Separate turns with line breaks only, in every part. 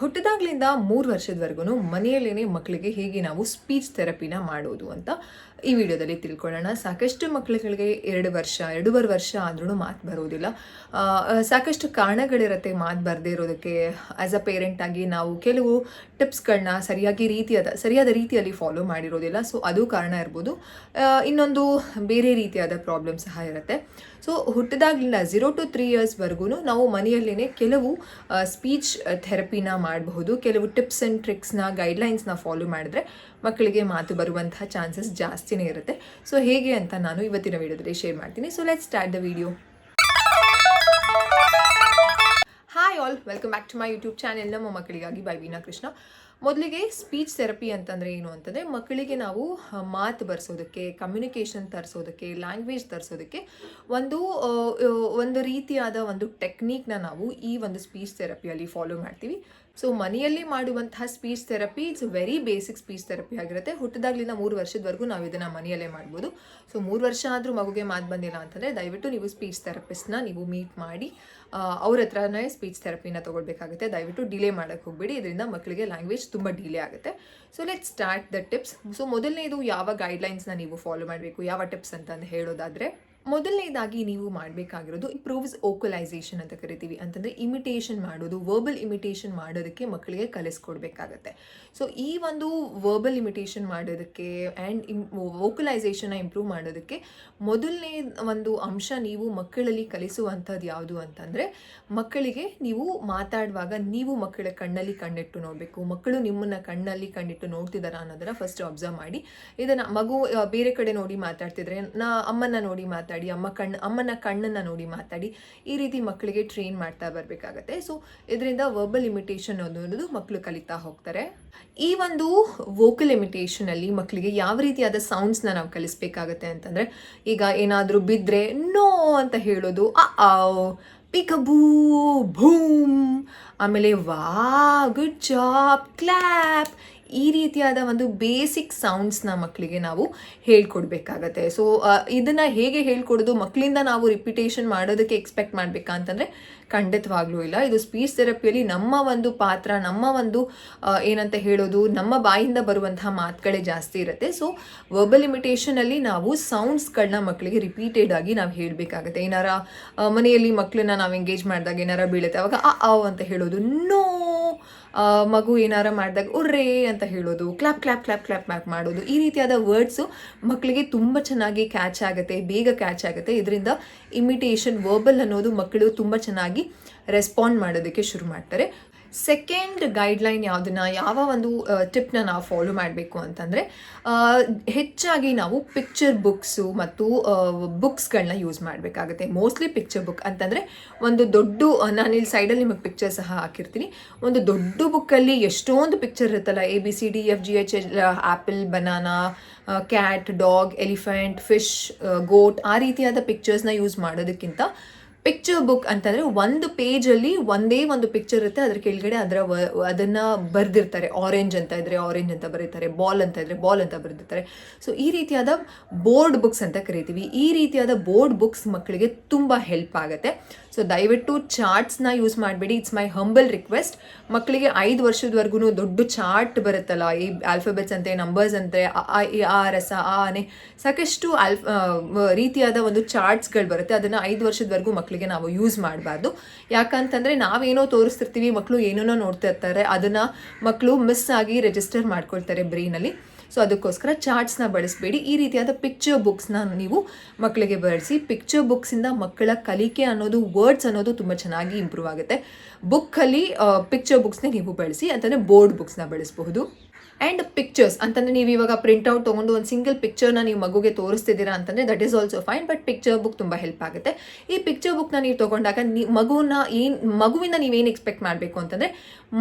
ಹುಟ್ಟಿದಾಗ್ಲಿಂದ ಮೂರು ವರ್ಷದವರೆಗೂ ಮನೆಯಲ್ಲೇ ಮಕ್ಕಳಿಗೆ ಹೇಗೆ ನಾವು ಸ್ಪೀಚ್ ಥೆರಪಿನ ಮಾಡೋದು ಅಂತ ಈ ವಿಡಿಯೋದಲ್ಲಿ ತಿಳ್ಕೊಳ್ಳೋಣ. ಸಾಕಷ್ಟು ಮಕ್ಕಳುಗಳಿಗೆ ಎರಡು ವರ್ಷ, ಎರಡೂವರೆ ವರ್ಷ ಆದ್ರೂ ಮಾತು ಬರೋದಿಲ್ಲ ಸಾಕಷ್ಟು ಕಾರಣಗಳಿರುತ್ತೆ ಮಾತು ಬರದೇ ಇರೋದಕ್ಕೆ. ಆ್ಯಸ್ ಅ ಪೇರೆಂಟ್ ಆಗಿ ನಾವು ಕೆಲವು ಟಿಪ್ಸ್ಗಳನ್ನ ಸರಿಯಾಗಿ ರೀತಿಯಾದ, ಸರಿಯಾದ ರೀತಿಯಲ್ಲಿ ಫಾಲೋ ಮಾಡಿರೋದಿಲ್ಲ. ಸೊ ಅದು ಕಾರಣ ಇರ್ಬೋದು. ಇನ್ನೊಂದು ಬೇರೆ ರೀತಿಯಾದ ಪ್ರಾಬ್ಲಮ್ ಸಹ ಇರುತ್ತೆ. ಸೊ ಹುಟ್ಟಿದಾಗಲಿಂದ ಝೀರೋ ಟು ತ್ರೀ ಇಯರ್ಸ್ವರೆಗೂ ನಾವು ಮನೆಯಲ್ಲೇ ಕೆಲವು ಸ್ಪೀಚ್ ಥೆರಪಿನ ಮಾಡಬಹುದು. ಕೆಲವು ಟಿಪ್ಸ್ ಆ್ಯಂಡ್ ಟ್ರಿಕ್ಸ್ನ ಗೈಡ್ಲೈನ್ಸ್ನ ಫಾಲೋ ಮಾಡಿದ್ರೆ ಮಕ್ಕಳಿಗೆ ಮಾತು ಬರುವಂತಹ ಚಾನ್ಸಸ್ ಜಾಸ್ತಿನೇ ಇರುತ್ತೆ. ಸೊ ಹೇಗೆ ಅಂತ ನಾನು ಇವತ್ತಿನ ವಿಡಿಯೋದಲ್ಲಿ ಶೇರ್ ಮಾಡ್ತೀನಿ. So let start the video hi all welcome back to my YouTube channel ನಮ್ಮ ಮಕ್ಕಳಿಗಾಗಿ ಬೈ ವೀನಾ ಕೃಷ್ಣ ಮೊದಲಿಗೆ ಸ್ಪೀಚ್ ಥೆರಪಿ ಅಂತಂದರೆ ಏನು ಅಂತಂದರೆ ಮಕ್ಕಳಿಗೆ ನಾವು ಮಾತು ಬರ್ಸೋದಕ್ಕೆ ಕಮ್ಯುನಿಕೇಷನ್ ತರಿಸೋದಕ್ಕೆ ಲ್ಯಾಂಗ್ವೇಜ್ ತರಿಸೋದಕ್ಕೆ ಒಂದು ಒಂದು ರೀತಿಯಾದ ಒಂದು ಟೆಕ್ನಿಕ್ನ ನಾವು ಈ ಒಂದು ಸ್ಪೀಚ್ ಥೆರಪಿಯಲ್ಲಿ ಫಾಲೋ ಮಾಡ್ತೀವಿ. ಸೊ ಮನೆಯಲ್ಲಿ ಮಾಡುವಂತಹ speech therapy it's very basic speech therapy ಆಗಿರುತ್ತೆ. ಹುಟ್ಟಿದಾಗ್ಲಿಂದ ಮೂರು ವರ್ಷದವರೆಗೂ ನಾವು ಇದನ್ನು ಮನೆಯಲ್ಲೇ ಮಾಡ್ಬೋದು. ಸೊ ಮೂರು ವರ್ಷ ಆದರೂ ಮಗುಗೆ ಮಾತು ಬಂದಿಲ್ಲ ಅಂತಂದರೆ ದಯವಿಟ್ಟು ನೀವು ಸ್ಪೀಚ್ ಥೆರಪಿಸ್ಟ್ನ ನೀವು ಮೀಟ್ ಮಾಡಿ ಅವ್ರ ಹತ್ರನೇ ಸ್ಪೀಚ್ ಥೆರಪಿನ ತೊಗೊಳ್ಬೇಕಾಗುತ್ತೆ. ದಯವಿಟ್ಟು ಡಿಲೇ ಮಾಡೋಕ್ಕೆ ಹೋಗಬೇಡಿ. ಇದರಿಂದ ಮಕ್ಕಳಿಗೆ ಲ್ಯಾಂಗ್ವೇಜ್ ತುಂಬ ಡಿಲೇ ಆಗುತ್ತೆ. So let start the tips so ಮೊದಲನೇದು ಯಾವ ಗೈಡ್ಲೈನ್ಸ್ನ ನೀವು ಫಾಲೋ ಮಾಡಬೇಕು? ಯಾವ ಟಿಪ್ಸ್ ಅಂತಂದು ಹೇಳೋದಾದರೆ ಮೊದಲನೇದಾಗಿ ನೀವು ಮಾಡಬೇಕಾಗಿರೋದು ಇಂಪ್ರೂವ್ಸ್ ಓಕಲೈಸೇಷನ್ ಅಂತ ಕರಿತೀವಿ. ಅಂತಂದರೆ ಇಮಿಟೇಷನ್ ಮಾಡೋದು ವರ್ಬಲ್ ಇಮಿಟೇಷನ್ ಮಾಡೋದಕ್ಕೆ ಮಕ್ಕಳಿಗೆ ಕಲಿಸ್ಕೊಡ್ಬೇಕಾಗತ್ತೆ. ಸೊ ಈ ಒಂದು ವರ್ಬಲ್ ಇಮಿಟೇಷನ್ ಮಾಡೋದಕ್ಕೆ ಆ್ಯಂಡ್ ಇಮ್ ವೋಕಲೈಸೇಷನ್ನ ಇಂಪ್ರೂವ್ ಮಾಡೋದಕ್ಕೆ ಮೊದಲನೇ ಒಂದು ಅಂಶ ನೀವು ಮಕ್ಕಳಲ್ಲಿ ಕಲಿಸುವಂಥದ್ದು ಯಾವುದು ಅಂತಂದರೆ ಮಕ್ಕಳಿಗೆ ನೀವು ಮಾತಾಡುವಾಗ ನೀವು ಮಕ್ಕಳ ಕಣ್ಣಲ್ಲಿ ಕಣ್ಣಿಟ್ಟು ನೋಡಬೇಕು. ಮಕ್ಕಳು ನಿಮ್ಮನ್ನು ಕಣ್ಣಲ್ಲಿ ಕಣ್ಣಿಟ್ಟು ನೋಡ್ತಿದ್ದಾರಾ ಅನ್ನೋದನ್ನು ಫಸ್ಟ್ ಅಬ್ಸರ್ವ್ ಮಾಡಿ. ಇದನ್ನು ಮಗು, ಬೇರೆ ಕಡೆ ನೋಡಿ ಮಾತಾಡ್ತಿದ್ರೆ, ನಾ ಅಮ್ಮನ ನೋಡಿ ಮಾತಾಡಿ, ಅಮ್ಮ ಕಣ್ಣು ಅಮ್ಮನ ಕಣ್ಣನ್ನು ನೋಡಿ ಮಾತಾಡಿ, ಈ ರೀತಿ ಮಕ್ಕಳಿಗೆ ಟ್ರೈನ್ ಮಾಡ್ತಾ ಬರಬೇಕಾಗತ್ತೆ. ಸೊ ಇದರಿಂದ ವರ್ಬಲ್ ಇಮಿಟೇಷನ್ ಅನ್ನೋದು ಮಕ್ಕಳು ಕಲಿತಾ ಹೋಗ್ತಾರೆ. ಈ ಒಂದು ವೋಕಲ್ ಇಮಿಟೇಷನಲ್ಲಿ ಮಕ್ಕಳಿಗೆ ಯಾವ ರೀತಿಯಾದ ಸೌಂಡ್ಸ್ನ ನಾವು ಕಲಿಸ್ಬೇಕಾಗತ್ತೆ ಅಂತಂದರೆ, ಈಗ ಏನಾದರೂ ಬಿದ್ದರೆ ನೋ ಅಂತ ಹೇಳೋದು ಆ ಆವ್ ಪಿಕಬೂ, ಭೂಮ್, ಆಮೇಲೆ ವಾ, ಗುಡ್ ಜಾಬ್ ಕ್ಲ್ಯಾಪ್ ಈ ರೀತಿಯಾದ ಒಂದು ಬೇಸಿಕ್ ಸೌಂಡ್ಸ್ನ ಮಕ್ಕಳಿಗೆ ನಾವು ಹೇಳ್ಕೊಡ್ಬೇಕಾಗತ್ತೆ. ಸೊ ಇದನ್ನು ಹೇಗೆ ಹೇಳ್ಕೊಡೋದು ಮಕ್ಕಳಿಂದ ನಾವು ರಿಪಿಟೇಷನ್ ಮಾಡೋದಕ್ಕೆ ಎಕ್ಸ್ಪೆಕ್ಟ್ ಮಾಡಬೇಕಾ ಅಂತಂದರೆ ಖಂಡಿತವಾಗ್ಲೂ ಇಲ್ಲ. ಇದು ಸ್ಪೀಚ್ ಥೆರಪಿಯಲ್ಲಿ ನಮ್ಮ ಒಂದು ಪಾತ್ರ, ನಮ್ಮ ಒಂದು ಏನಂತ ಹೇಳೋದು, ನಮ್ಮ ಬಾಯಿಂದ ಬರುವಂತಹ ಮಾತುಗಳೇ ಜಾಸ್ತಿ ಇರುತ್ತೆ. ಸೊ ವರ್ಬಲ್ ಇಮಿಟೇಷನಲ್ಲಿ ನಾವು ಸೌಂಡ್ಸ್ಗಳನ್ನ ಮಕ್ಕಳಿಗೆ ರಿಪೀಟೆಡ್ ಆಗಿ ನಾವು ಹೇಳಬೇಕಾಗತ್ತೆ. ಏನಾರ ಮನೆಯಲ್ಲಿ ಮಕ್ಕಳನ್ನ ನಾವು ಎಂಗೇಜ್ ಮಾಡಿದಾಗ ಏನಾರ ಬೀಳುತ್ತೆ, ಅವಾಗ ಆ ಅಂತ ಹೇಳೋದು. ನೋ ಮಗು ಏನಾರ ಮಾಡಿದಾಗ ಉರ್ರೇ ಅಂತ ಹೇಳೋದು, clap clap clap clap map ಮಾಡೋದು, ಈ ರೀತಿಯಾದ ವರ್ಡ್ಸು ಮಕ್ಕಳಿಗೆ ತುಂಬ ಚೆನ್ನಾಗಿ ಕ್ಯಾಚ್ ಆಗುತ್ತೆ, ಬೇಗ ಕ್ಯಾಚ್ ಆಗುತ್ತೆ. ಇದರಿಂದ ಇಮಿಟೇಷನ್ ವರ್ಬಲ್ ಅನ್ನೋದು ಮಕ್ಕಳು ತುಂಬ ಚೆನ್ನಾಗಿ ರೆಸ್ಪಾಂಡ್ ಮಾಡೋದಕ್ಕೆ ಶುರು ಮಾಡ್ತಾರೆ. ಸೆಕೆಂಡ್ ಗೈಡ್ಲೈನ್ ಯಾವುದನ್ನ, ಯಾವ ಒಂದು ಟಿಪ್ನ ನಾವು ಫಾಲೋ ಮಾಡಬೇಕು ಅಂತಂದರೆ ಹೆಚ್ಚಾಗಿ ನಾವು ಪಿಕ್ಚರ್ ಬುಕ್ಸು ಮತ್ತು ಬುಕ್ಸ್ಗಳನ್ನ ಯೂಸ್ ಮಾಡಬೇಕಾಗುತ್ತೆ. ಮೋಸ್ಟ್ಲಿ ಪಿಕ್ಚರ್ ಬುಕ್ ಅಂತಂದರೆ, ಒಂದು ದೊಡ್ಡ ನಾನು ಇಲ್ಲಿ ಸೈಡಲ್ಲಿ ನಿಮಗೆ ಪಿಕ್ಚರ್ ಸಹ ಹಾಕಿರ್ತೀನಿ. ಒಂದು ದೊಡ್ಡ ಬುಕ್ಕಲ್ಲಿ ಎಷ್ಟೊಂದು ಪಿಕ್ಚರ್ ಇರುತ್ತಲ್ಲ A B C D F G H apple banana cat dog elephant fish goat ಆ ರೀತಿಯಾದ ಪಿಕ್ಚರ್ಸ್ನ ಯೂಸ್ ಮಾಡೋದಕ್ಕಿಂತ ಪಿಕ್ಚರ್ ಬುಕ್ ಅಂತಂದರೆ ಒಂದು ಪೇಜಲ್ಲಿ ಒಂದೇ ಒಂದು ಪಿಕ್ಚರ್ ಇರುತ್ತೆ. ಅದ್ರ ಕೆಳಗಡೆ ಅದರ ಅದನ್ನು ಬರೆದಿರ್ತಾರೆ. ಆರೆಂಜ್ ಅಂತ ಇದ್ರೆ ಆರೆಂಜ್ ಅಂತ ಬರೀತಾರೆ. ಬಾಲ್ ಅಂತ ಇದ್ರೆ ಬಾಲ್ ಅಂತ ಬರೆದಿರ್ತಾರೆ ಸೊ ಈ ರೀತಿಯಾದ ಬೋರ್ಡ್ ಬುಕ್ಸ್ ಅಂತ ಕರಿತೀವಿ. ಈ ರೀತಿಯಾದ ಬೋರ್ಡ್ ಬುಕ್ಸ್ ಮಕ್ಕಳಿಗೆ ತುಂಬ ಹೆಲ್ಪ್ ಆಗುತ್ತೆ. ಸೊ ದಯವಿಟ್ಟು ಚಾರ್ಟ್ಸ್ನ ಯೂಸ್ ಮಾಡಬೇಡಿ. ಇಟ್ಸ್ ಮೈ ಹಂಬಲ್ ರಿಕ್ವೆಸ್ಟ್ ಮಕ್ಕಳಿಗೆ ಐದು ವರ್ಷದವರೆಗೂ ದೊಡ್ಡ ಚಾರ್ಟ್ ಬರುತ್ತಲ್ಲ, ಈ ಆಲ್ಫಬೆಟ್ಸ್ ಅಂತೆ ನಂಬರ್ಸ್ ಅಂತೆ ಆ ಆ ರಸ ಆನೆ ಸಾಕಷ್ಟು ಆಲ್ಫ್ ರೀತಿಯಾದ ಒಂದು ಚಾರ್ಟ್ಸ್ಗಳು ಬರುತ್ತೆ. ಅದನ್ನು ಐದು ವರ್ಷದವರೆಗೂ ಮಕ್ಕಳಿಗೆ ನಾವು ಯೂಸ್ ಮಾಡಬಾರ್ದು. ಯಾಕಂತಂದರೆ ನಾವೇನೋ ತೋರಿಸ್ತಿರ್ತೀವಿ ಮಕ್ಕಳು ಏನೇನೋ ನೋಡ್ತಾ ಇರ್ತಾರೆ ಅದನ್ನು ಮಕ್ಕಳು ಮಿಸ್ ಆಗಿ ರಿಜಿಸ್ಟರ್ ಮಾಡ್ಕೊಳ್ತಾರೆ ಬ್ರೈನಲ್ಲಿ ಸೊ ಅದಕ್ಕೋಸ್ಕರ ಚಾರ್ಟ್ಸ್ನ ಬಳಸಬೇಡಿ. ಈ ರೀತಿಯಾದ ಪಿಕ್ಚರ್ ಬುಕ್ಸ್ನ ನೀವು ಮಕ್ಕಳಿಗೆ ಬಳಸಿ ಪಿಕ್ಚರ್ ಬುಕ್ಸಿಂದ ಮಕ್ಕಳ ಕಲಿಕೆ ಅನ್ನೋದು ವರ್ಡ್ಸ್ ಅನ್ನೋದು ತುಂಬ ಚೆನ್ನಾಗಿ ಇಂಪ್ರೂವ್ ಆಗುತ್ತೆ. ಬುಕ್ಕಲ್ಲಿ ಪಿಕ್ಚರ್ ಬುಕ್ಸ್ನ ನೀವು ಬಳಸಿ, ಅಂತಂದರೆ ಬೋರ್ಡ್ ಬುಕ್ಸ್ನ ಬಳಸಬಹುದು. ಆ್ಯಂಡ್ ಪಿಕ್ಚರ್ಸ್ ಅಂತಂದರೆ ನೀವು ಇವಾಗ ಪ್ರಿಂಟ್ಔಟ್ ತೊಗೊಂಡು ಒಂದು ಸಿಂಗಲ್ ಪಿಕ್ಚರ್ನ ನೀವು ಮಗುಗೆ ತೋರಿಸ್ತಿದ್ದೀರಾ ಅಂತಂದರೆ that is also fine but picture book ತುಂಬ ಹೆಲ್ಪ್ ಆಗುತ್ತೆ. ಈ ಪಿಕ್ಚರ್ ಬುಕ್ನ ನೀವು ತೊಗೊಂಡಾಗ ನೀ, ಮಗುನ ಏನು, ಮಗುವಿಂದ ನೀವೇನು ಎಕ್ಸ್ಪೆಕ್ಟ್ ಮಾಡಬೇಕು ಅಂತಂದರೆ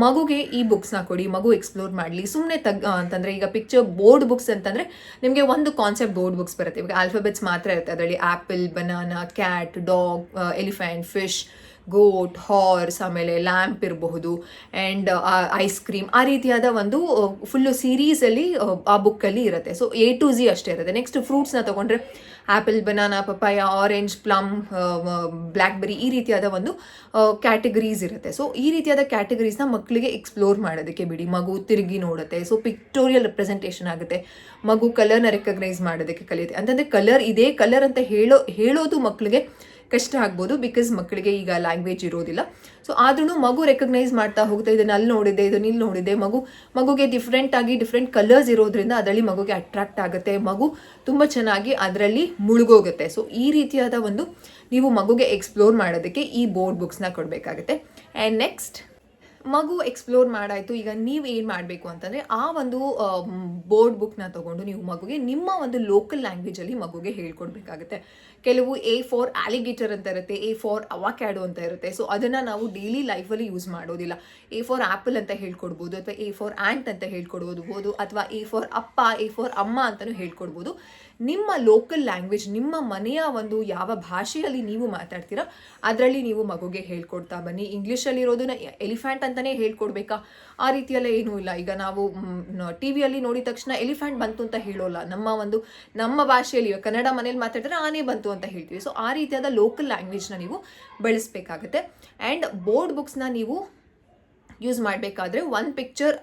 ಮಗುಗೆ ಈ ಬುಕ್ಸ್ನ ಕೊಡಿ, ಮಗು ಎಕ್ಸ್ಪ್ಲೋರ್ ಮಾಡಲಿ ಸುಮ್ಮನೆ ತಗ್ ಅಂತಂದರೆ ಈಗ ಪಿಕ್ಚರ್ ಬೋರ್ಡ್ ಬುಕ್ಸ್ ಅಂತಂದರೆ ನಿಮಗೆ ಒಂದು ಕಾನ್ಸೆಪ್ಟ್ ಬೋರ್ಡ್ ಬುಕ್ಸ್ ಬರುತ್ತೆ. ಇವಾಗ ಆಲ್ಫಾಬೆಟ್ಸ್ ಮಾತ್ರ ಇರುತ್ತೆ. ಅದರಲ್ಲಿ apple banana cat dog elephant fish goat horse ಆಮೇಲೆ ಲ್ಯಾಂಪ್ ಇರಬಹುದು ಆ್ಯಂಡ್ ಐಸ್ ಕ್ರೀಮ್ ಆ ರೀತಿಯಾದ ಒಂದು ಫುಲ್ಲು ಸೀರೀಸಲ್ಲಿ ಆ ಬುಕ್ಕಲ್ಲಿ ಇರುತ್ತೆ. ಸೊ ಎ ಟು ಝಿ ಅಷ್ಟೇ ಇರುತ್ತೆ. ನೆಕ್ಸ್ಟ್ ಫ್ರೂಟ್ಸ್ನ ತೊಗೊಂಡ್ರೆ apple banana, papaya orange plum blackberry ಈ ರೀತಿಯಾದ ಒಂದು ಕ್ಯಾಟಗರೀಸ್ ಇರುತ್ತೆ. ಸೊ ಈ ರೀತಿಯಾದ ಕ್ಯಾಟಗರೀಸ್ನ ಮಕ್ಕಳಿಗೆ ಎಕ್ಸ್ಪ್ಲೋರ್ ಮಾಡೋದಕ್ಕೆ ಬಿಡಿ. ಮಗು ತಿರುಗಿ ನೋಡುತ್ತೆ. ಸೊ ಪಿಕ್ಟೋರಿಯಲ್ ರೆಪ್ರೆಸೆಂಟೇಷನ್ ಆಗುತ್ತೆ. ಮಗು ಕಲರ್ನ ರೆಕಗ್ನೈಸ್ ಮಾಡೋದಕ್ಕೆ ಕಲಿಯುತ್ತೆ. ಅಂತಂದರೆ ಕಲರ್ ಇದೇ ಕಲರ್ ಅಂತ ಹೇಳೋ, ಹೇಳೋದು ಮಕ್ಕಳಿಗೆ ಕಷ್ಟ ಆಗ್ಬೋದು ಬಿಕಾಸ್ ಮಕ್ಕಳಿಗೆ ಈಗ ಲ್ಯಾಂಗ್ವೇಜ್ ಇರೋದಿಲ್ಲ. ಸೊ ಆದ್ರೂ ಮಗು ರೆಕಗ್ನೈಸ್ ಮಾಡ್ತಾ ಹೋಗುತ್ತೆ ಇದನ್ನ ಅಲ್ಲಿ ನೋಡಿದೆ ಇದನ್ನ ಇಲ್ಲಿ ನೋಡಿದೆ. ಮಗು, ಮಗುಗೆ ಡಿಫ್ರೆಂಟ್ ಆಗಿ ಡಿಫ್ರೆಂಟ್ ಕಲರ್ಸ್ ಇರೋದ್ರಿಂದ ಅದರಲ್ಲಿ ಮಗುಗೆ ಅಟ್ರಾಕ್ಟ್ ಆಗುತ್ತೆ. ಮಗು ತುಂಬ ಚೆನ್ನಾಗಿ ಅದರಲ್ಲಿ ಮುಳುಗೋಗುತ್ತೆ. ಸೊ ಈ ರೀತಿಯಾದ ಒಂದು ನೀವು ಮಗುಗೆ ಎಕ್ಸ್ಪ್ಲೋರ್ ಮಾಡೋದಕ್ಕೆ ಈ ಬೋರ್ಡ್ ಬುಕ್ಸ್ನ ಕೊಡಬೇಕಾಗುತ್ತೆ. ಆ್ಯಂಡ್ ನೆಕ್ಸ್ಟ್ ಮಗು ಎಕ್ಸ್ಪ್ಲೋರ್ ಮಾಡಾಯಿತು, ಈಗ ನೀವು ಏನು ಮಾಡಬೇಕು ಅಂತಂದರೆ ಆ ಒಂದು ಬೋರ್ಡ್ ಬುಕ್ನ ತಗೊಂಡು ನೀವು ಮಗುಗೆ ನಿಮ್ಮ ಒಂದು ಲೋಕಲ್ ಲ್ಯಾಂಗ್ವೇಜಲ್ಲಿ ಮಗುಗೆ ಹೇಳ್ಕೊಡ್ಬೇಕಾಗುತ್ತೆ. ಕೆಲವು ಎ ಫಾರ್ ಆಲಿಗೇಟರ್ ಅಂತ ಇರುತ್ತೆ ಎ ಫಾರ್ ಅವಾಕ್ಯಾಡೋ ಅಂತ ಇರುತ್ತೆ. ಸೊ ಅದನ್ನು ನಾವು ಡೈಲಿ ಲೈಫಲ್ಲಿ ಯೂಸ್ ಮಾಡೋದಿಲ್ಲ. ಎ ಫಾರ್ ಆ್ಯಪಲ್ ಅಂತ ಹೇಳ್ಕೊಡ್ಬೋದು, ಅಥವಾ ಎ ಫಾರ್ ಆ್ಯಂಟ್ ಅಂತ ಹೇಳ್ಕೊಡ್ಬೋದು ಅಥವಾ ಎ ಫಾರ್ ಅಪ್ಪ ಎ ಫಾರ್ ಅಮ್ಮ ಅಂತಲೂ ಹೇಳ್ಕೊಡ್ಬೋದು. ನಿಮ್ಮ ಲೋಕಲ್ ಲ್ಯಾಂಗ್ವೇಜ್ ನಿಮ್ಮ ಮನೆಯ ಒಂದು ಯಾವ ಭಾಷೆಯಲ್ಲಿ ನೀವು ಮಾತಾಡ್ತೀರಾ, ಅದರಲ್ಲಿ ನೀವು ಮಗುಗೆ ಹೇಳ್ಕೊಡ್ತಾ ಬನ್ನಿ. ಇಂಗ್ಲೀಷಲ್ಲಿ ಇರೋದನ್ನ ಎಲಿಫ್ಯಾಂಟ್ ಅಂತಲೇ ಹೇಳ್ಕೊಡ್ಬೇಕಾ? ಆ ರೀತಿಯೆಲ್ಲ ಏನೂ ಇಲ್ಲ. ಈಗ ನಾವು ಟಿ ವಿಯಲ್ಲಿ ನೋಡಿದ ತಕ್ಷಣ ಎಲಿಫ್ಯಾಂಟ್ ಬಂತು ಅಂತ ಹೇಳೋಲ್ಲ. ನಮ್ಮ ಒಂದು, ನಮ್ಮ ಭಾಷೆಯಲ್ಲಿ ಕನ್ನಡ ಮನೇಲಿ ಮಾತಾಡಿದ್ರೆ ಆನೆ ಬಂತು ಅಂತ ಹೇಳ್ತೀವಿ. ಸೊ ಆ ರೀತಿಯಾದ ಲೋಕಲ್ ಲ್ಯಾಂಗ್ವೇಜ್ನ ನೀವು ಬಳಸಬೇಕಾಗುತ್ತೆ. ಆ್ಯಂಡ್ ಬೋರ್ಡ್ ಬುಕ್ಸ್ನ ನೀವು ಯೂಸ್ ಮಾಡಬೇಕಾದ್ರೆ ಒಂದು ಪಿಕ್ಚರ್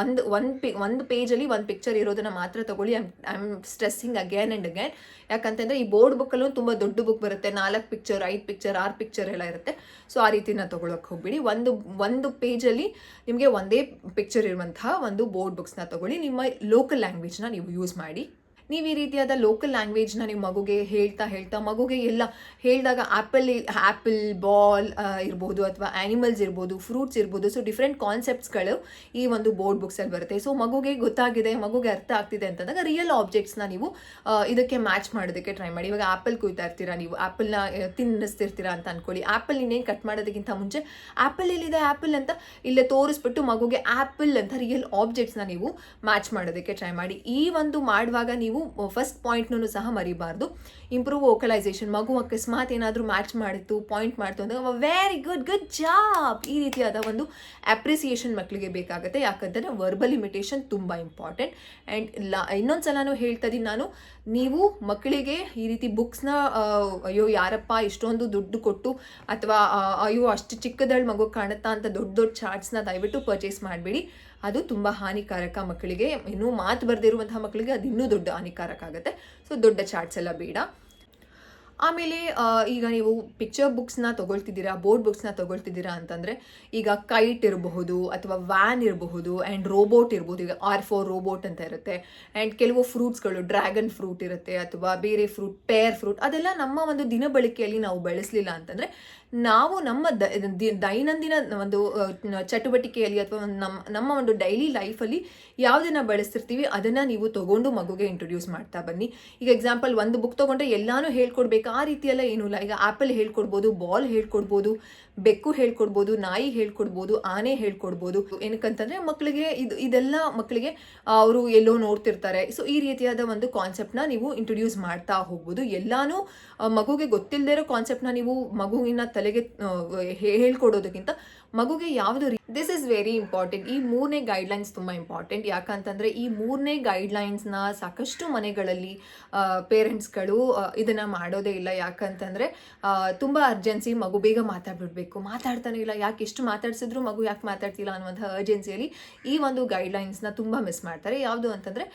ಒಂದು ಒಂದು ಪಿ, ಒಂದು ಪೇಜಲ್ಲಿ ಒಂದು ಪಿಕ್ಚರ್ ಇರೋದನ್ನು ಮಾತ್ರ ತಗೊಳ್ಳಿ. I am stressing again and again ಯಾಕಂತಂದರೆ ಈ ಬೋರ್ಡ್ ಬುಕ್ಕಲ್ಲೂ ತುಂಬ ದೊಡ್ಡ ಬುಕ್ ಬರುತ್ತೆ. ನಾಲ್ಕು ಪಿಕ್ಚರ್ ಐದು ಪಿಕ್ಚರ್ ಆರು ಪಿಕ್ಚರ್ ಎಲ್ಲ ಇರುತ್ತೆ. ಸೊ ಆ ರೀತಿನ ತೊಗೊಳಕ್ಕೆ ಹೋಗ್ಬಿಡಿ. ಒಂದು ಒಂದು ಪೇಜಲ್ಲಿ ನಿಮಗೆ ಒಂದೇ ಪಿಕ್ಚರ್ ಇರುವಂತಹ ಒಂದು ಬೋರ್ಡ್ ಬುಕ್ಸ್ನ ತಗೊಳ್ಳಿ. ನಿಮ್ಮ ಲೋಕಲ್ ಲ್ಯಾಂಗ್ವೇಜ್ನ ನೀವು ಯೂಸ್ ಮಾಡಿ. ನೀವು ಈ ರೀತಿಯಾದ ಲೋಕಲ್ ಲ್ಯಾಂಗ್ವೇಜ್ನ ನೀವು ಮಗುಗೆ ಹೇಳ್ತಾ ಹೇಳ್ತಾ, ಮಗುಗೆ ಎಲ್ಲ ಹೇಳಿದಾಗ ಆ್ಯಪಲ್ ಆ್ಯಪಲ್ ಬಾಲ್ ಇರ್ಬೋದು ಅಥವಾ ಆ್ಯನಿಮಲ್ಸ್ ಇರ್ಬೋದು ಫ್ರೂಟ್ಸ್ ಇರ್ಬೋದು ಸೊ ಡಿಫ್ರೆಂಟ್ ಕಾನ್ಸೆಪ್ಟ್ಸ್ಗಳು ಈ ಒಂದು ಬೋರ್ಡ್ ಬುಕ್ಸಲ್ಲಿ ಬರುತ್ತೆ. ಸೊ ಮಗುಗೆ ಗೊತ್ತಾಗಿದೆ, ಮಗುಗೆ ಅರ್ಥ ಆಗ್ತಿದೆ ಅಂತಂದಾಗ ರಿಯಲ್ ಆಬ್ಜೆಕ್ಟ್ಸ್ನ ನೀವು ಇದಕ್ಕೆ ಮ್ಯಾಚ್ ಮಾಡೋದಕ್ಕೆ ಟ್ರೈ ಮಾಡಿ. ಇವಾಗ ಆ್ಯಪಲ್ ಕುಯ್ತಾ ಇರ್ತೀರಾ ನೀವು ಆ್ಯಪಲ್ನ ತಿನ್ನಿಸ್ತಿರ್ತೀರಾ ಅಂತ ಅನ್ಕೊಳ್ಳಿ. ಆ್ಯಪಲ್ ಇನ್ನೇನು ಕಟ್ ಮಾಡೋದಕ್ಕಿಂತ ಮುಂಚೆ ಆ್ಯಪಲ್ ಎಲ್ಲಿದೆ ಆ್ಯಪಲ್ ಅಂತ ಇಲ್ಲೇ ತೋರಿಸ್ಬಿಟ್ಟು ಮಗುಗೆ ಆ್ಯಪಲ್ ಅಂತ ರಿಯಲ್ ಆಬ್ಜೆಕ್ಟ್ಸ್ನ ನೀವು ಮ್ಯಾಚ್ ಮಾಡೋದಕ್ಕೆ ಟ್ರೈ ಮಾಡಿ. ಈ ಒಂದು ಮಾಡುವಾಗ ನೀವು ಫಸ್ಟ್ ಪಾಯಿಂಟ್ನೂ ಸಹ ಮರಿಬಾರ್ದು. ಇಂಪ್ರೂವ್ ವೋಕಲೈಸೇಷನ್ ಮಗು ಅಕಸ್ಮಾತ್ ಏನಾದರೂ ಮ್ಯಾಚ್ ಮಾಡಿತ್ತು ಪಾಯಿಂಟ್ ಮಾಡ್ತು ಅಂದಾಗ ವೆರಿ ಗುಡ್ ಗುಡ್ ಜಾಬ್ ಈ ರೀತಿಯಾದ ಒಂದು ಅಪ್ರಿಸಿಯೇಷನ್ ಮಕ್ಕಳಿಗೆ ಬೇಕಾಗುತ್ತೆ. ಯಾಕಂದರೆ ವರ್ಬಲ್ ಇಮಿಟೇಷನ್ ತುಂಬ ಇಂಪಾರ್ಟೆಂಟ್ ಆ್ಯಂಡ್ ಲಾ ಇನ್ನೊಂದು ಸಲನೂ ಹೇಳ್ತಾ ಇದ್ದೀನಿ ನಾನು ನೀವು ಮಕ್ಕಳಿಗೆ ಈ ರೀತಿ ಬುಕ್ಸ್ನ ಅಯ್ಯೋ ಯಾರಪ್ಪ ಇಷ್ಟೊಂದು ದುಡ್ಡು ಕೊಟ್ಟು ಅಥವಾ ಅಯ್ಯೋ ಅಷ್ಟು ಚಿಕ್ಕದಳು ಮಗು ಕಾಣುತ್ತಾ ಅಂತ ದೊಡ್ಡ ದೊಡ್ಡ ಚಾರ್ಟ್ಸ್ನ ದಯವಿಟ್ಟು ಪರ್ಚೇಸ್ ಮಾಡಬೇಡಿ. ಅದು ತುಂಬ ಹಾನಿಕಾರಕ ಮಕ್ಕಳಿಗೆ. ಇನ್ನೂ ಮಾತು ಬರದಿರುವಂತಹ ಮಕ್ಕಳಿಗೆ ಅದು ಇನ್ನೂ ದೊಡ್ಡ ಹಾನಿಕಾರಕ ಆಗುತ್ತೆ. ಸೊ ದೊಡ್ಡ ಚಾಟ್ಸ್ ಎಲ್ಲ ಬೇಡ. ಆಮೇಲೆ ಈಗ ನೀವು ಪಿಕ್ಚರ್ ಬುಕ್ಸ್ನ ತೊಗೊಳ್ತಿದ್ದೀರಾ ಬೋರ್ಡ್ ಬುಕ್ಸ್ನ ತೊಗೊಳ್ತಿದ್ದೀರಾ ಅಂತಂದರೆ, ಈಗ ಕೈಟ್ ಇರಬಹುದು ಅಥವಾ ವ್ಯಾನ್ ಇರಬಹುದು ಆ್ಯಂಡ್ ರೋಬೋಟ್ ಇರ್ಬೋದು ಈಗ ಆರ್ ಫೋರ್ ರೋಬೋಟ್ ಅಂತ ಇರುತ್ತೆ. ಆ್ಯಂಡ್ ಕೆಲವು ಫ್ರೂಟ್ಸ್ಗಳು ಡ್ರ್ಯಾಗನ್ ಫ್ರೂಟ್ ಇರುತ್ತೆ ಅಥವಾ ಬೇರೆ ಫ್ರೂಟ್ ಪೇರ್ ಫ್ರೂಟ್ ಅದೆಲ್ಲ ನಮ್ಮ ಒಂದು ದಿನ ಬಳಕೆಯಲ್ಲಿ ನಾವು ಬಳಸಲಿಲ್ಲ ಅಂತಂದರೆ, ನಾವು ನಮ್ಮ ದೈನಂದಿನ ಒಂದು ಚಟುವಟಿಕೆಯಲ್ಲಿ ಅಥವಾ ನಮ್ಮ ನಮ್ಮ ಒಂದು ಡೈಲಿ ಲೈಫಲ್ಲಿ ಯಾವುದನ್ನು ಬಳಸ್ತಿರ್ತೀವಿ, ಅದನ್ನು ನೀವು ತಗೊಂಡು ಮಗುಗೆ ಇಂಟ್ರೊಡ್ಯೂಸ್ ಮಾಡ್ತಾ ಬನ್ನಿ. ಈಗ ಎಕ್ಸಾಂಪಲ್ ಒಂದು ಬುಕ್ ತೊಗೊಂಡ್ರೆ ಎಲ್ಲಾನು ಹೇಳ್ಕೊಡ್ಬೇಕು. ಆ ರೀತಿಯೆಲ್ಲ ಏನೂ ಇಲ್ಲ. ಈಗ ಆ್ಯಪಲ್ ಹೇಳ್ಕೊಡ್ಬೋದು, ಬಾಲ್ ಹೇಳ್ಕೊಡ್ಬೋದು ಬೆಕ್ಕು ಹೇಳ್ಕೊಡ್ಬೋದು, ನಾಯಿ ಹೇಳ್ಕೊಡ್ಬೋದು, ಆನೆ ಹೇಳ್ಕೊಡ್ಬೋದು. ಏನಕ್ಕಂತಂದರೆ ಮಕ್ಕಳಿಗೆ ಇದು, ಇದೆಲ್ಲ ಮಕ್ಕಳಿಗೆ ಅವರು ಎಲ್ಲೋ ನೋಡ್ತಿರ್ತಾರೆ. ಸೊ ಈ ರೀತಿಯಾದ ಒಂದು ಕಾನ್ಸೆಪ್ಟ್ನ ನೀವು ಇಂಟ್ರೊಡ್ಯೂಸ್ ಮಾಡ್ತಾ ಹೋಗ್ಬೋದು. ಎಲ್ಲಾನು ಮಗುಗೆ ಗೊತ್ತಿಲ್ಲದೆ ಇರೋ ಕಾನ್ಸೆಪ್ಟ್ನ ನೀವು ಮಗುವಿನ ತಲೆಗೆ ಹೇಳ್ಕೊಡೋದಕ್ಕಿಂತ ಮಗುಗೆ ಯಾವುದು ದಿಸ್ ಇಸ್ ವೆರಿ ಇಂಪಾರ್ಟೆಂಟ್ ಈ ಮೂರನೇ ಗೈಡ್ಲೈನ್ಸ್ ತುಂಬ ಇಂಪಾರ್ಟೆಂಟ್ ಯಾಕಂತಂದರೆ ಈ ಮೂರನೇ ಗೈಡ್ಲೈನ್ಸ್ನ ಸಾಕಷ್ಟು ಮನೆಗಳಲ್ಲಿ ಪೇರೆಂಟ್ಸ್ಗಳು ಇದನ್ನು ಮಾಡೋದೇ ಇಲ್ಲ. ಯಾಕಂತಂದರೆ ತುಂಬ ಅರ್ಜೆನ್ಸಿ ಮಗು ಬೇಗ ಮಾತಾಡ್ಬಿಡ್ಬೇಕು. ಮಾತಾಡ್ತಾನೆ ಇಲ್ಲ. ಯಾಕೆ ಎಷ್ಟು ಮಾತಾಡ್ಸಿದ್ರು ಮಗು ಯಾಕೆ ಮಾತಾಡ್ತಿಲ್ಲ ಅನ್ನುವಂಥ ಅರ್ಜೆನ್ಸಿಯಲ್ಲಿ ಈ ಒಂದು ಗೈಡ್ಲೈನ್ಸ್ನ ತುಂಬ ಮಿಸ್ ಮಾಡ್ತಾರೆ. ಯಾವುದು ಅಂತಂದರೆ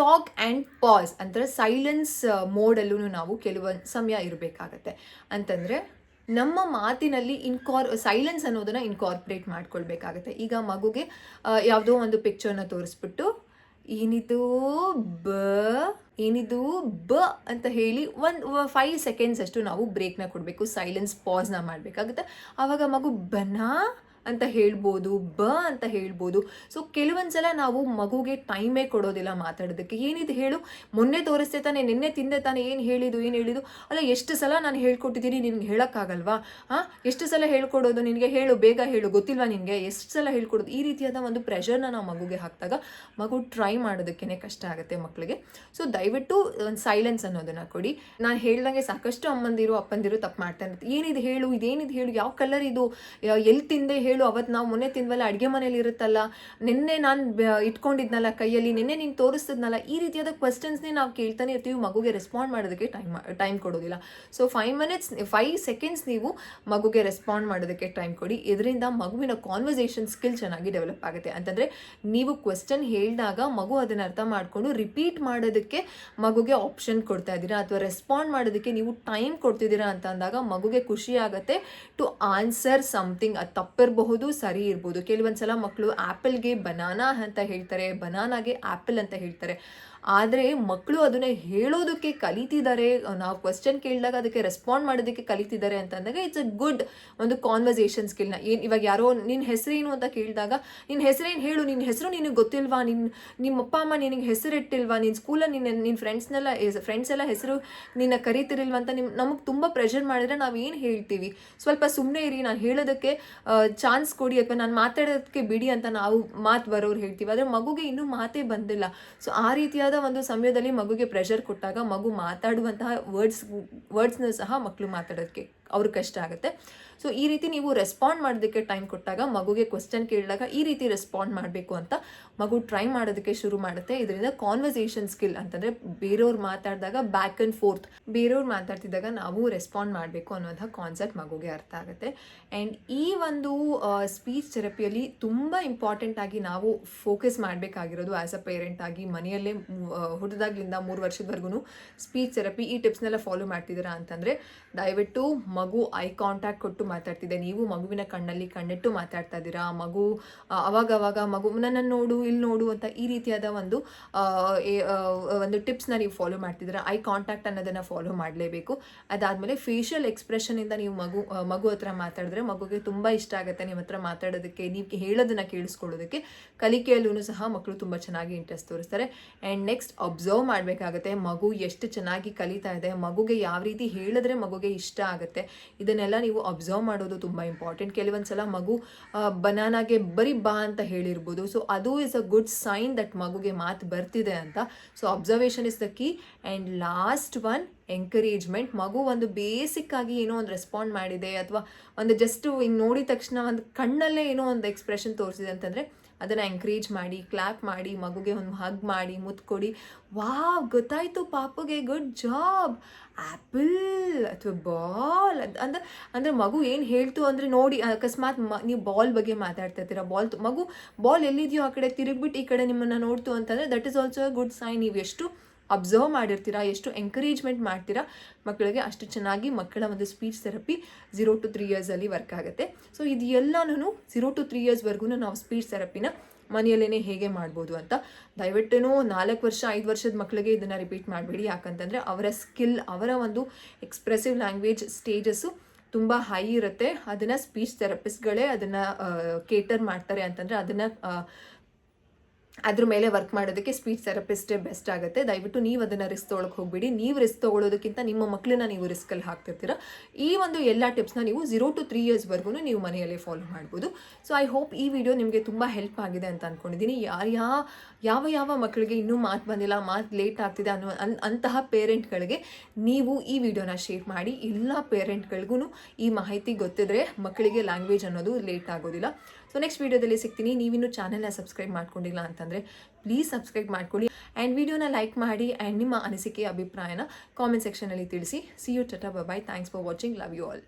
ಟಾಕ್ ಆ್ಯಂಡ್ ಪಾಸ್ ಅಂದರೆ ಸೈಲೆನ್ಸ್ ಮೋಡಲ್ಲೂ ನಾವು ಕೆಲವೊಂದು ಸಮಯ ಇರಬೇಕಾಗತ್ತೆ. ಅಂತಂದರೆ ನಮ್ಮ ಮಾತಿನಲ್ಲಿ ಇನ್ಕಾರ್ ಸೈಲೆನ್ಸ್ ಅನ್ನೋದನ್ನ ಇನ್ಕಾರ್ಪೊರೇಟ್ ಮಾಡ್ಕೊಳ್ಬೇಕಾಗತ್ತೆ. ಈಗ ಮಗುಗೆ ಯಾವುದೋ ಒಂದು ಪಿಕ್ಚರ್ನ ತೋರಿಸ್ಬಿಟ್ಟು, ಏನಿದು ಬ ಏನಿದು ಬ ಅಂತ ಹೇಳಿ ಒಂದು ಫೈವ್ ಸೆಕೆಂಡ್ಸ್ ಅಷ್ಟು ನಾವು ಬ್ರೇಕ್ನ ಕೊಡಬೇಕು ಸೈಲೆನ್ಸ್ ಪಾಸ್ನ ಮಾಡಬೇಕಾಗುತ್ತೆ. ಆವಾಗ ಮಗು ಬನ ಅಂತ ಹೇಳ್ಬೋದು, ಬ ಅಂತ ಹೇಳ್ಬೋದು. ಸೊ ಕೆಲವೊಂದ್ಸಲ ನಾವು ಮಗುಗೆ ಟೈಮೇ ಕೊಡೋದಿಲ್ಲ ಮಾತಾಡೋದಕ್ಕೆ. ಏನಿದು ಹೇಳು? ಮೊನ್ನೆ ತೋರಿಸ್ತೆ ತಾನೆ, ನಿನ್ನೆ ತಿಂದೆ ತಾನೆ, ಏನು ಹೇಳಿದು ಏನು ಹೇಳಿದು ಅಲ್ಲ, ಎಷ್ಟು ಸಲ ನಾನು ಹೇಳ್ಕೊಟ್ಟಿದ್ದೀನಿ ನಿನ್ಗೆ ಹೇಳೋಕ್ಕಾಗಲ್ವಾ? ಹಾಂ ಎಷ್ಟು ಸಲ ಹೇಳ್ಕೊಡೋದು ನಿನಗೆ? ಹೇಳು, ಬೇಗ ಹೇಳು, ಗೊತ್ತಿಲ್ವಾ ನಿನಗೆ? ಎಷ್ಟು ಸಲ ಹೇಳ್ಕೊಡೋದು? ಈ ರೀತಿಯಾದ ಒಂದು ಪ್ರೆಷರ್ನ ನಾವು ಮಗುಗೆ ಹಾಕಿದಾಗ ಮಗು ಟ್ರೈ ಮಾಡೋದಕ್ಕೇ ಕಷ್ಟ ಆಗುತ್ತೆ ಮಕ್ಕಳಿಗೆ ಸೊ ದಯವಿಟ್ಟು ಒಂದು ಸೈಲೆನ್ಸ್ ಅನ್ನೋದನ್ನು ಕೊಡಿ. ನಾನು ಹೇಳ್ದಂಗೆ ಸಾಕಷ್ಟು ಅಮ್ಮಂದಿರು, ಅಪ್ಪಂದಿರು ತಪ್ಪು ಮಾಡ್ತಾರೆ ಏನಿದು ಹೇಳು? ಇದೇನಿದು ಹೇಳು? ಯಾವ ಕಲರ್ ಇದು? ಎಲ್ಲಿ ತಿಂದೆ ಹೇಳು? ಅವತ್ತು ನಾವು ಮೊನ್ನೆ ತಿನ್ವಲ್ಲ ಅಡುಗೆ ಮನೇಲಿ ಇರುತ್ತಲ್ಲ, ನಿನ್ನೆ ನಾನು ಇಟ್ಕೊಂಡಿದ್ನಲ್ಲ ಕೈಯಲ್ಲಿ, ನಿನ್ನೆ ನೀನು ತೋರಿಸ್ತಿದ್ನಲ್ಲ, ಈ ರೀತಿಯಾದ ಕ್ವಶನ್ಸ್ನೇ ನಾವು ಕೇಳ್ತಾನೆ ಇರ್ತೀವಿ, ಮಗುಗೆ ರೆಸ್ಪಾಂಡ್ ಮಾಡೋದಕ್ಕೆ ಟೈಮ್ ಟೈಮ್ ಕೊಡೋದಿಲ್ಲ. So five minutes five seconds ನೀವು ಮಗುಗೆ ರೆಸ್ಪಾಂಡ್ ಮಾಡೋದಕ್ಕೆ ಟೈಮ್ ಕೊಡಿ. ಇದರಿಂದ ಮಗುವಿನ ಕಾನ್ವರ್ಸೇಷನ್ ಸ್ಕಿಲ್ ಚೆನ್ನಾಗಿ ಡೆವಲಪ್ ಆಗುತ್ತೆ. ಅಂತಂದರೆ, ನೀವು ಕ್ವೆಶನ್ ಹೇಳಿದಾಗ ಮಗು ಅದನ್ನು ಅರ್ಥ ಮಾಡಿಕೊಂಡು ರಿಪೀಟ್ ಮಾಡೋದಕ್ಕೆ ಮಗುಗೆ ಆಪ್ಷನ್ ಕೊಡ್ತಾ ಇದ್ದೀರಾ, ಅಥವಾ ರೆಸ್ಪಾಂಡ್ ಮಾಡೋದಕ್ಕೆ ನೀವು ಟೈಮ್ ಕೊಡ್ತಿದ್ದೀರಾ ಅಂತ ಅಂದಾಗ ಮಗುಗೆ ಖುಷಿ ಆಗುತ್ತೆ ಟು ಆನ್ಸರ್ ಸಮಥಿಂಗ್ ಅದು ತಪ್ಪಿರಬಹುದು ಸರಿ ಇರ್ಬೋದು. ಕೆಲವೊಂದ್ಸಲ ಮಕ್ಕಳು ಆ್ಯಪಲ್ಗೆ ಬನಾನಾ ಅಂತ ಹೇಳ್ತಾರೆ ಬನಾನಾಗೆ ಆ್ಯಪಲ್ ಅಂತ ಹೇಳ್ತಾರೆ. ಆದರೆ ಮಕ್ಕಳು ಅದನ್ನ ಹೇಳೋದಕ್ಕೆ ಕಲಿತಿದ್ದಾರೆ, ನಾವು ಕ್ವಶನ್ ಕೇಳಿದಾಗ ಅದಕ್ಕೆ ರೆಸ್ಪಾಂಡ್ ಮಾಡೋದಕ್ಕೆ ಕಲಿತಿದ್ದಾರೆ ಅಂತಂದಾಗ ಇಟ್ಸ್ ಅ ಗುಡ್ ಒಂದು ಕಾನ್ವರ್ಸೇಷನ್ ಸ್ಕಿಲ್ನ ಏನು ಇವಾಗ ಯಾರೋ ನಿನ್ನ ಹೆಸರೇನು ಅಂತ ಕೇಳಿದಾಗ ನಿನ್ನ ಹೆಸರೇನು ಹೇಳು ನಿನ್ನ ಹೆಸರು ನಿನಗೆ ಗೊತ್ತಿಲ್ವಾ? ನಿನ್ನ ನಿಮ್ಮ ಅಪ್ಪ ಅಮ್ಮ ನಿನಗೆ ಹೆಸರಿಟ್ಟಿಲ್ವಾ? ನಿನ್ನ ಸ್ಕೂಲಲ್ಲಿ ನಿನ್ನ ನಿನ್ನ ಫ್ರೆಂಡ್ಸ್ನೆಲ್ಲ ಫ್ರೆಂಡ್ಸ್ ಎಲ್ಲ ಹೆಸರು ನಿನ್ನ ಕರಿತಿರಿಲ್ವಾ ಅಂತ ನಿಮ್ಮ ನಮಗೆ ತುಂಬ ಪ್ರೆಷರ್ ಮಾಡಿದ್ರೆ ನಾವು ಏನು ಹೇಳ್ತೀವಿ? ಸ್ವಲ್ಪ ಸುಮ್ಮನೆ ಇರಿ, ನಾನು ಹೇಳೋದಕ್ಕೆ ಚಾನ್ಸ್ ಕೊಡಿ ಅಥವಾ ನಾನು ಮಾತಾಡೋದಕ್ಕೆ ಬಿಡಿ ಅಂತ ನಾವು ಮಾತು ಬರೋರು ಹೇಳ್ತೀವಿ. ಆದರೆ ಮಗುಗೆ ಇನ್ನೂ ಮಾತೇ ಬಂದಿಲ್ಲ. ಸೊ ಆ ರೀತಿಯಾದ ಒಂದು ಸಮಯದಲ್ಲಿ ಮಗುಗೆ ಪ್ರೆಷರ್ ಕೊಟ್ಟಾಗ ಮಗು ಮಾತಾಡುವಂತಹ ವರ್ಡ್ಸ್ ವರ್ಡ್ಸ್ನ ಸಹ ಮಕ್ಕಳು ಮಾತಾಡೋದಕ್ಕೆ ಅವ್ರಿಗೆ ಕಷ್ಟ ಆಗುತ್ತೆ. ಸೊ ಈ ರೀತಿ ನೀವು ರೆಸ್ಪಾಂಡ್ ಮಾಡೋದಕ್ಕೆ ಟೈಮ್ ಕೊಟ್ಟಾಗ ಮಗುಗೆ ಕ್ವಶನ್ ಕೇಳಿದಾಗ ಈ ರೀತಿ ರೆಸ್ಪಾಂಡ್ ಮಾಡಬೇಕು ಅಂತ ಮಗು ಟ್ರೈ ಮಾಡೋದಕ್ಕೆ ಶುರು ಮಾಡುತ್ತೆ. ಇದರಿಂದ ಕಾನ್ವರ್ಸೇಷನ್ ಸ್ಕಿಲ್ ಅಂತಂದರೆ ಬೇರೆಯವ್ರು ಮಾತಾಡಿದಾಗ ಬ್ಯಾಕ್ ಆ್ಯಂಡ್ ಫೋರ್ತ್ ಬೇರೆಯವ್ರು ಮಾತಾಡ್ತಿದ್ದಾಗ ನಾವು ರೆಸ್ಪಾಂಡ್ ಮಾಡಬೇಕು ಅನ್ನೋಂಥ ಕಾನ್ಸೆಪ್ಟ್ ಮಗುಗೆ ಅರ್ಥ ಆಗುತ್ತೆ. ಆ್ಯಂಡ್ ಈ ಒಂದು ಸ್ಪೀಚ್ ಥೆರಪಿಯಲ್ಲಿ ತುಂಬ ಇಂಪಾರ್ಟೆಂಟ್ ಆಗಿ ನಾವು ಫೋಕಸ್ ಮಾಡಬೇಕಾಗಿರೋದು ಆ್ಯಸ್ ಅ ಪೇರೆಂಟ್ ಆಗಿ ಮನೆಯಲ್ಲೇ ಹುಟ್ಟಿದಾಗ್ಲಿಂದ ಮೂರು ವರ್ಷದವರೆಗೂ ಸ್ಪೀಚ್ ಥೆರಪಿ ಈ ಟಿಪ್ಸ್ನೆಲ್ಲ ಫಾಲೋ ಮಾಡ್ತಿದ್ದೀರಾ ಅಂತಂದರೆ ದಯವಿಟ್ಟು ಮಗು ಐ ಕಾಂಟ್ಯಾಕ್ಟ್ ಕೊಟ್ಟು ಮಾತಾಡ್ತಿದೆ ನೀವು ಮಗುವಿನ ಕಣ್ಣಲ್ಲಿ ಕಣ್ಣಿಟ್ಟು ಮಾತಾಡ್ತಾ ಇದ್ದೀರಾ ಮಗು ಅವಾಗವಾಗ ಅವಾಗ ಅವಾಗ ಮಗು ನನ್ನನ್ನು ನೋಡು, ಇಲ್ಲಿ ನೋಡು ಅಂತ ಈ ರೀತಿಯಾದ ಒಂದು ಒಂದು ಟಿಪ್ಸ್ನ ನೀವು ಫಾಲೋ ಮಾಡ್ತಿದ್ದೀರಾ? ಐ ಕಾಂಟ್ಯಾಕ್ಟ್ ಅನ್ನೋದನ್ನು ಫಾಲೋ ಮಾಡಲೇಬೇಕು. ಅದಾದಮೇಲೆ ಫೇಶಿಯಲ್ ಎಕ್ಸ್ಪ್ರೆಷನಿಂದ ನೀವು ಮಗು ಮಗು ಹತ್ರ ಮಾತಾಡಿದ್ರೆ ಮಗುಗೆ ತುಂಬ ಇಷ್ಟ ಆಗುತ್ತೆ ನಿಮ್ಮ ಹತ್ರ ಮಾತಾಡೋದಕ್ಕೆ, ನೀವು ಹೇಳೋದನ್ನ ಕೇಳಿಸ್ಕೊಳ್ಳೋದಕ್ಕೆ. ಕಲಿಕೆಯಲ್ಲೂ ಸಹ ಮಕ್ಕಳು ತುಂಬ ಚೆನ್ನಾಗಿ ಇಂಟ್ರೆಸ್ಟ್ ತೋರಿಸ್ತಾರೆ. ಆ್ಯಂಡ್ ನೆಕ್ಸ್ಟ್ ಅಬ್ಸರ್ವ್ ಮಾಡಬೇಕಾಗುತ್ತೆ. ಮಗು ಎಷ್ಟು ಚೆನ್ನಾಗಿ ಕಲಿತಾ ಇದೆ, ಮಗುಗೆ ಯಾವ ರೀತಿ ಹೇಳಿದ್ರೆ ಮಗುಗೆ ಇಷ್ಟ ಆಗುತ್ತೆ, ಇದನ್ನೆಲ್ಲ ನೀವು ಅಬ್ಸರ್ವ್ ಮಾಡೋದು ತುಂಬ ಇಂಪಾರ್ಟೆಂಟ್ ಕೆಲವೊಂದು ಸಲ ಮಗು ಬನಾನಾಗೆ ಬರೀ ಬಾ ಅಂತ ಹೇಳಿರ್ಬೋದು. ಸೊ ಅದು is a good sign that ಮಗುಗೆ ಮಾತು ಬರ್ತಿದೆ ಅಂತ. So observation is the key and last one encouragement ಮಗು ಒಂದು ಬೇಸಿಕ್ ಆಗಿ ಏನೋ ಒಂದು ರೆಸ್ಪಾಂಡ್ ಮಾಡಿದೆ, ಅಥವಾ ಒಂದು ಜಸ್ಟ್ ಹಿಂಗೆ ನೋಡಿದ ತಕ್ಷಣ ಒಂದು ಕಣ್ಣಲ್ಲೇ ಏನೋ ಒಂದು ಎಕ್ಸ್ಪ್ರೆಷನ್ ತೋರಿಸಿದೆ ಅಂತಂದರೆ ಅದನ್ನು ಎಂಕರೇಜ್ ಮಾಡಿ ಕ್ಲಾಪ್ ಮಾಡಿ, ಮಗುಗೆ ಒಂದು ಹಗ್ ಮಾಡಿ, ಮುತ್ತು ಕೊಡಿ. ವಾವ್, ಗೊತ್ತಾಯ್ತು ಪಾಪುಗೆ ಗುಡ್ ಜಾಬ್ ಆ್ಯಪಲ್ ಅಥವಾ ಬಾಲ್ ಅಂದ್ರೆ, ಅಂದರೆ ಮಗು ಏನು ಹೇಳ್ತು ಅಂದರೆ ನೋಡಿ, ಅಕಸ್ಮಾತ್ ಮ, ನೀವು ಬಾಲ್ ಬಗ್ಗೆ ಮಾತಾಡ್ತಾ ಇರ್ತೀರ. ಬಾಲ್ ಮಗು ಬಾಲ್ ಎಲ್ಲಿದೆಯೋ ಆ ಕಡೆ ತಿರುಗ್ಬಿಟ್ಟು ಈ ಕಡೆ ನಿಮ್ಮನ್ನು ನೋಡ್ತು ಅಂತಂದರೆ that is also a good sign ನೀವು ಎಷ್ಟು ಅಬ್ಸರ್ವ್ ಮಾಡಿರ್ತೀರಾ, ಎಷ್ಟು ಎಂಕರೇಜ್ಮೆಂಟ್ ಮಾಡ್ತೀರಾ, ಮಕ್ಕಳಿಗೆ ಅಷ್ಟು ಚೆನ್ನಾಗಿ ಮಕ್ಕಳ ಒಂದು speech therapy zero to three ಇಯರ್ಸಲ್ಲಿ work ಆಗುತ್ತೆ. ಸೊ ಇದು ಎಲ್ಲನೂ ಝೀರೋ ಟು ತ್ರೀ ಇಯರ್ಸ್ವರೆಗೂ ನಾವು ಸ್ಪೀಚ್ ಥೆರಪಿನ ಮನೆಯಲ್ಲೇ ಹೇಗೆ ಮಾಡ್ಬೋದು ಅಂತ. ದಯವಿಟ್ಟು ನಾಲ್ಕು ವರ್ಷ, ಐದು ವರ್ಷದ ಮಕ್ಕಳಿಗೆ ಇದನ್ನು ರಿಪೀಟ್ ಮಾಡಬೇಡಿ. ಯಾಕಂತಂದರೆ ಅವರ ಸ್ಕಿಲ್ ಅವರ ಒಂದು ಎಕ್ಸ್ಪ್ರೆಸಿವ್ ಲ್ಯಾಂಗ್ವೇಜ್ ಸ್ಟೇಜಸ್ಸು ತುಂಬ ಹೈ ಇರುತ್ತೆ. ಅದನ್ನು ಸ್ಪೀಚ್ ಥೆರಪಿಸ್ಟ್ಗಳೇ ಅದನ್ನು ಕೇಟರ್ ಮಾಡ್ತಾರೆ ಅಂತಂದರೆ ಅದನ್ನು ಅದ್ರ ಮೇಲೆ ವರ್ಕ್ ಮಾಡೋದಕ್ಕೆ ಸ್ಪೀಚ್ ಥೆರಪಿಸ್ಟೇ ಬೆಸ್ಟ್ ಆಗುತ್ತೆ. ದಯವಿಟ್ಟು ನೀವು ಅದನ್ನು ರಿಸ್ಕ್ ತೊಗೊಳಕ್ಕೆ ಹೋಗ್ಬಿಡಿ. ನೀವು ರಿಸ್ಕ್ ತೊಗೊಳ್ಳೋದಕ್ಕಿಂತ ನಿಮ್ಮ ಮಕ್ಕಳನ್ನ ನೀವು ರಿಸ್ಕಲ್ಲಿ ಹಾಕ್ತಿರ್ತೀರ. ಈ ಒಂದು ಎಲ್ಲ ಟಿಪ್ಸ್ನ ನೀವು ಝೀರೋ ಟು ತ್ರೀ ಇಯರ್ಸ್ವರೆಗೂ ನೀವು ಮನೆಯಲ್ಲೇ ಫಾಲೋ ಮಾಡ್ಬೋದು. ಸೊ ಐ ಹೋಪ್ ಈ ವಿಡಿಯೋ ನಿಮಗೆ ತುಂಬ ಹೆಲ್ಪ್ ಆಗಿದೆ ಅಂತ ಅಂದ್ಕೊಂಡಿದ್ದೀನಿ ಯಾರು ಯಾವ ಯಾವ ಮಕ್ಕಳಿಗೆ ಇನ್ನೂ ಮಾತು ಬಂದಿಲ್ಲ, ಮಾತು ಲೇಟ್ ಆಗ್ತಿದೆ ಅನ್ನೋ ಅನ್, ಅಂತಹ ಪೇರೆಂಟ್ಗಳಿಗೆ ನೀವು ಈ ವಿಡಿಯೋನ ಶೇರ್ ಮಾಡಿ. ಎಲ್ಲ ಪೇರೆಂಟ್ಗಳಿಗೂ ಈ ಮಾಹಿತಿ ಗೊತ್ತಿದ್ರೆ ಮಕ್ಕಳಿಗೆ ಲ್ಯಾಂಗ್ವೇಜ್ ಅನ್ನೋದು ಲೇಟ್ ಆಗೋದಿಲ್ಲ. ಸೊ ನೆಕ್ಸ್ಟ್ ವೀಡಿಯೋದಲ್ಲಿ ಸಿಗ್ತೀನಿ ನೀವಿನ್ನೂ ಚಾನೆಲ್ನ ಸಬ್ಸ್ಕ್ರೈಬ್ ಮಾಡ್ಕೊಂಡಿಲ್ಲ ಅಂತಂದರೆ ಪ್ಲೀಸ್ ಸಬ್ಸ್ಕ್ರೈಬ್ ಮಾಡ್ಕೊಳ್ಳಿ ಆ್ಯಂಡ್ ವಿಡಿಯೋನ ಲೈಕ್ ಮಾಡಿ ಆ್ಯಂಡ್ ನಿಮ್ಮ ಅನಿಸಿಕೆ ಅಭಿಪ್ರಾಯನ ಕಾಮೆಂಟ್ ಸೆಕ್ಷನಲ್ಲಿ ತಿಳಿಸಿ see you tata bye thanks for watching love you all